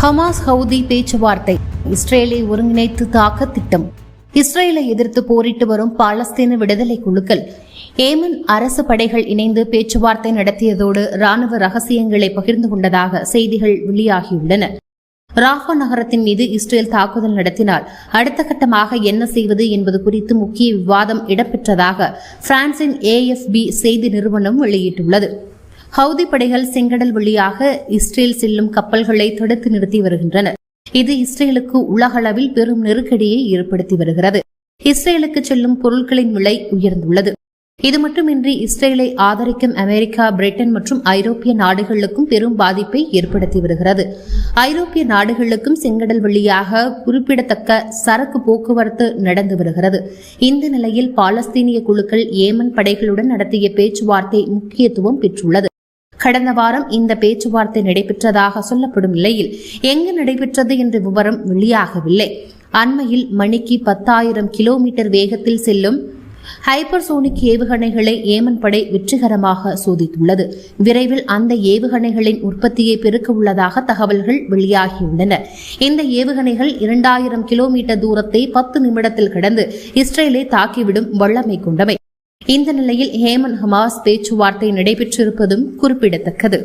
Hamas Houthi பேச்சுவார்த்தை இஸ்ரேலை ஒருங்கிணைத்து தாக்க திட்டம். இஸ்ரேலை எதிர்த்து போரிட்டு வரும் பாலஸ்தீன விடுதலை குழுக்கள் ஏமன் அரசு படைகள் இணைந்து பேச்சுவார்த்தை நடத்தியதோடு ராணுவ ரகசியங்களை பகிர்ந்து கொண்டதாக செய்திகள் வெளியாகியுள்ளன. ராஃபா நகரத்தின் மீது இஸ்ரேல் தாக்குதல் நடத்தினால் அடுத்த கட்டமாக என்ன செய்வது என்பது குறித்து முக்கிய விவாதம் இடம்பெற்றதாக பிரான்சின் ஏஎஃப்பி செய்தி நிறுவனம் வெளியிட்டுள்ளது. ஹவுதி படைகள் செங்கடல் வழியாக இஸ்ரேல் செல்லும் கப்பல்களை தடுத்து நிறுத்தி வருகின்றன. இது இஸ்ரேலுக்கு உலகளவில் பெரும் நெருக்கடியை ஏற்படுத்தி வருகிறது. இஸ்ரேலுக்கு செல்லும் பொருட்களின் விலை உயர்ந்துள்ளது. இது மட்டுமின்றி இஸ்ரேலை ஆதரிக்கும் அமெரிக்கா பிரிட்டன் மற்றும் ஐரோப்பிய நாடுகளுக்கும் பெரும் பாதிப்பை ஏற்படுத்தி வருகிறது. ஐரோப்பிய நாடுகளுக்கும் செங்கடல் வழியாக குறிப்பிடத்தக்க சரக்கு போக்குவரத்து நடந்து வருகிறது. இந்த நிலையில் பாலஸ்தீனிய குழுக்கள் ஏமன் படைகளுடன் நடத்திய பேச்சுவார்த்தை முக்கியத்துவம் பெற்றுள்ளது. கடந்த வாரம் இந்த பேச்சுவார்த்தை நடைபெற்றதாக சொல்லப்படும் நிலையில் எங்கு நடைபெற்றது என்ற விவரம் வெளியாகவில்லை. அண்மையில் மணிக்கு பத்தாயிரம் கிலோமீட்டர் வேகத்தில் செல்லும் ஹைப்பர்சோனிக் ஏவுகணைகளை ஏமன் படை வெற்றிகரமாக சோதித்துள்ளது. விரைவில் அந்த ஏவுகணைகளின் உற்பத்தியை பெருக்க உள்ளதாக தகவல்கள் வெளியாகியுள்ளன. இந்த ஏவுகணைகள் இரண்டாயிரம் கிலோமீட்டர் தூரத்தை பத்து நிமிடத்தில் கடந்து இஸ்ரேலை தாக்கிவிடும் வல்லமை கொண்டவை. இந்த நிலையில் ஹேமன் ஹமாஸ் பேச்சுவார்த்தை நடைபெற்றிருப்பதும் குறிப்பிடத்தக்கது.